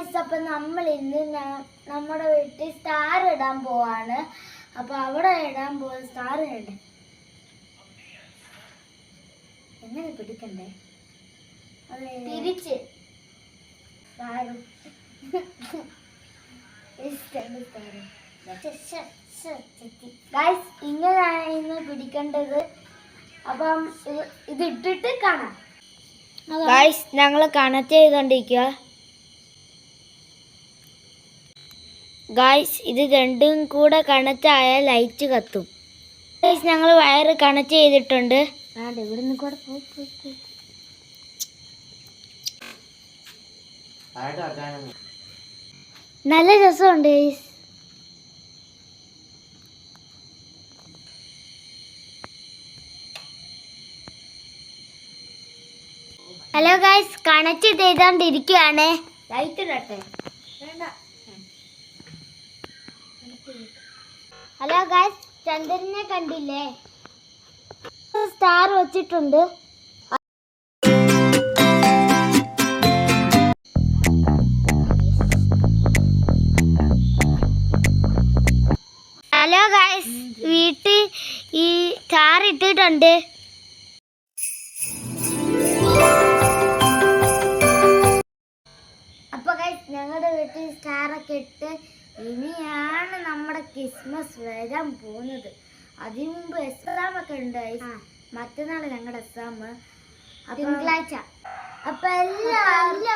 അപ്പൊ നമ്മൾ ഇന്ന് നമ്മുടെ വീട്ടിൽ സ്റ്റാർ ഇടാൻ പോവാണ്. അപ്പൊ അവിടെ ഇടാൻ പോകുന്ന സ്റ്റാർ ഇടണ്ടേ? എങ്ങനെ പിടിക്കണ്ടേ? തിരിച്ച്. ഗൈസ് ഇങ്ങനെയാണ് ഇന്ന് പിടിക്കേണ്ടത്. അപ്പം ഇത് ഇത് ഇട്ടിട്ട് കാണാം. ഗൈസ് ഞങ്ങൾ കണക്ട് ചെയ്തോണ്ടിരിക്കുക ഗൈസ് ഇത് രണ്ടും കൂടെ കണക്ട് ആയാൽ ലൈറ്റ് കത്തും. ഗൈസ് ഞങ്ങൾ വയർ കണക്ട് ചെയ്തിട്ടുണ്ട്. ഇവിടുന്ന് കൂടെ നല്ല രസമുണ്ട് ഗൈസ് ഹലോ ഗൈസ് കണക്ട് ചെയ്തോണ്ടിരിക്കുകയാണ് ലൈറ്റ് ഇടട്ടെ. ഹലോ ഗൈസ് ചന്ദ്രനെ കണ്ടില്ലേ? സ്റ്റാർ വെച്ചിട്ടുണ്ട്. ഹലോ ഗൈസ് വീട്ടിൽ ഈ സ്റ്റാർ ഇട്ടിട്ടുണ്ട്. അപ്പൊ ഗൈസ് ഞങ്ങളുടെ വീട്ടിൽ സ്റ്റാർ ഒക്കെ ഇട്ട് നമ്മുടെ ക്രിസ്മസ് വരാൻ പോകുന്നത്. അതിനു മുമ്പ് എക്സാം ഒക്കെ ഉണ്ടായി. മറ്റന്നാൾ മറ്റന്നാൾ ഞങ്ങളുടെ എക്സാം തിങ്കളാഴ്ച. അപ്പൊ ക്രിസ്മസ്